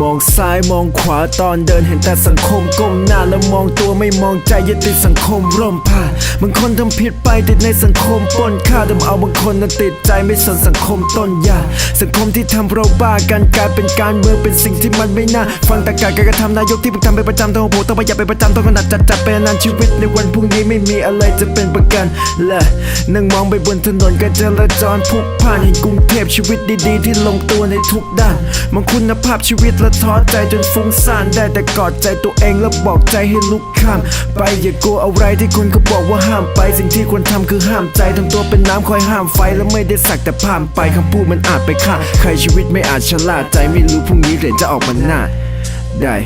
มองซ้ายมองขวาตอนเดินเห็นแต่สังคมก้มหน้าแล้วมองตัวไม่มองใจยึดติดสังคมร่มผ้าบางคนทำผิดไปติดในสังคมปนฆ่าดำเอาบางคนนั้นติดใจไม่สนสังคมต้นยาสังคมที่ทำเราบ้ากันกลายเป็นการเมืองเป็นสิ่งที่มันไม่น่า ฟังแต่การการกระทำนายกที่เพิ่งทำเป็นประจำต้องโผต้องประหยัดเป็นประจำต้องขนาดจัดจัดเป็นนานชีวิตในวันพรุ่งนี้ไม่มีอะไรจะเป็นประกันและนั่งมองไปบนถนนการจราจรพลุกพ่านเห็นกรุงเทพชีวิตดีๆ ที่ลงตัวในทุกด้านมองคุณภาพชีวิตและท้อใจจนฟุ้งซ่านได้แต่กอดใจตัวเองแล้วบอกใจให้ลุกข้ามไปอย่ากลัวอะไรที่คนเขาบอกว่าห้ามไป สิ่งที่ควรทำคือห้ามใจทำตัวเป็นน้ำคอยห้ามไฟแล้วไม่ได้สักแต่ผ่านไปคำพูดมันอาจไปฆ่าใครชีวิตไม่อาจชะล่าใจไม่รู้พรุ่งนี้เหรียญจะออกมาหน้าได้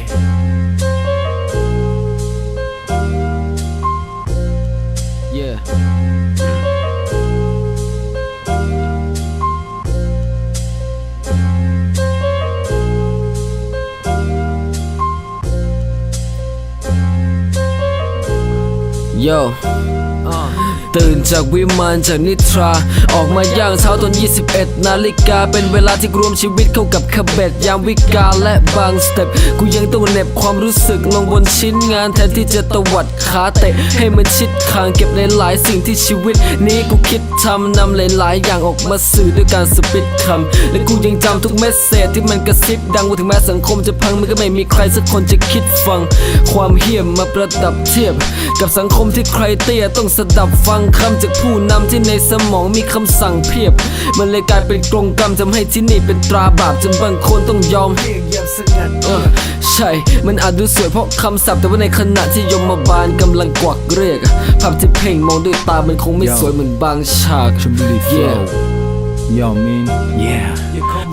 Yo. Uh. ตื่นจากวิมานจากนิทรา ออกมาย่างเช้าตอน 21 นาฬิกา เป็นเวลาที่รวมชีวิตเข้ากับขบเบ็ดยามวิกาและบางสเต็ปกูยังต้องเหน็บความรู้สึกลงบนชิ้นงานแทนที่จะตวัดขาเตะ ให้มันชิดคางเก็บหลายๆสิ่งที่ชีวิต นี้กูคิดทำนำหลายๆ อย่างออกมาสื่อด้วยการสปิดคำและกูยังจำทุกเมสเซจที่มันกระซิบดังว่าถึงแม้สังคมจะพังมันก็ไม่มีใครสักคนจะคิดฟัง ความเหี้ยมมาประดับเทียบ กับสังคมที่ใครเตี้ยต้องสดับฟังคำจากผู้นำที่ในสมองมีคำสั่งเพียบ มันเลยกลายเป็นกรงกรรมทำให้ที่นี่เป็นตราบาปจนบางคนต้องยอมเียกยามสงัดเออใช่ มันอาจดูสวยเพราะคำศัพท์แต่ว่าในขณะที่ยมบาลกำลังกวักเรียกภาพที่เพ่งมองด้วยตามันคงไม่สวยเหมือนบางฉาก Yeah. Yo, mean. yeah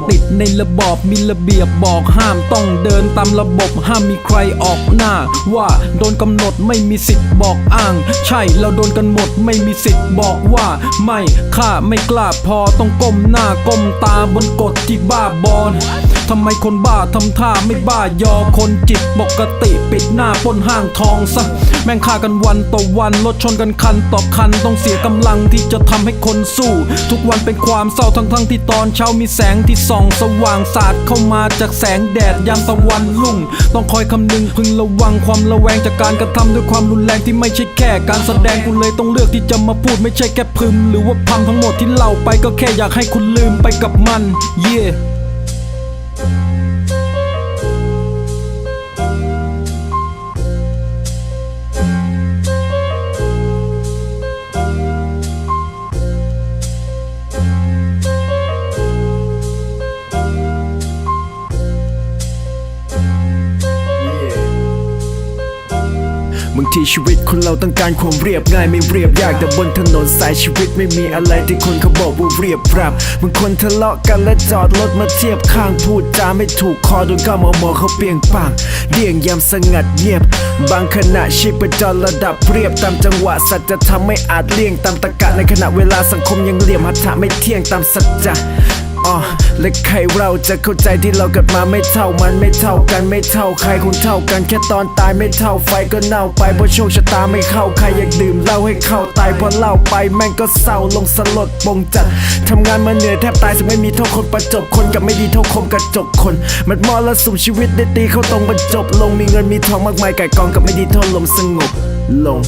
ติดในระบอบมีระเบียบบอกห้ามต้องเดินตามระบบห้ามมีใครออกหน้า ว่าโดนกำหนดไม่มีสิทธิ์บอกอ้าง ใช่เราโดนกันหมดไม่มีสิทธิ์บอกว่าไม่ข้าไม่กล้าพอต้องก้มหน้าก้มตาบนกฎที่บ้าบอล ทำไมคนบ้าทำท่าไม่บ้ายอคนจิตปกติปิดหน้าปล้นห้างทองซะ แม่งฆ่ากันวันต่อวันรถชนกันคันต่อคันต้องเสียกำลังที่จะทำให้คนสู้ ทุกวันเป็นความเศร้าทั้งทั้งที่ตอนเช้ามีแสงที่ส่องสว่างสาดเข้ามาจากแสงแดดยามตะวันรุ่ง ต้องคอยคำนึงพึงระวังความระแวงจากการกระทำด้วยความรุนแรงที่ไม่ใช่แค่การแสดงกูเลยต้องเลือกที่จะมาพูดไม่ใช่แค่พึม หรือว่าพำทั้งหมดที่เล่าไปก็แค่อยากให้คุณลืมไปกับมัน เย่บ ทีชีวิตคนเราต้องการความเรียบง่ายไม่เรียบยากแต่บนถนนสายชีวิตไม่มีอะไรที่คนเขาบอกว่าเรียบราบบางคนทะเลาะกันและจอดรถมาเทียบข้างพูดจาไม่ถูกคอโดนก้ามอมอเขาเปียงปังเดี่ยงยามสงัดเงียบ บางขณะชีพจรระดับเรียบตามจังหวะสัจธรรมไม่อาจเลี่ยงตามตะกะในขณะเวลาสังคมยังเหลี่ยมหัตถะไม่เที่ยงตามสัจจะ อและใครเราจะเข้าใจที่เราเกิดมาไม่เท่ามันไม่เท่ากันไม่เท่าใครคงเท่ากันแค่ตอนตายไม่เท่าไฟก็เน่าไปเพราะโชคชะตาไม่เข้าใครอยากดื่มเหล้าให้เข้าตายเพราะเหล้าไปแม่งก็เศร้าลงสลดปงจัดทำงานมาเหนื่อยแทบตายซึ่งไม่มีโทษคนประจบคนกับไม่ดีเท่าคมกระจกคน มันมอละสุมชีวิตได้ตีเข้าตรงบรรจบลงมีเงินมีทองมากมายไก่กองกับไม่ดีเท่าลมสงบลง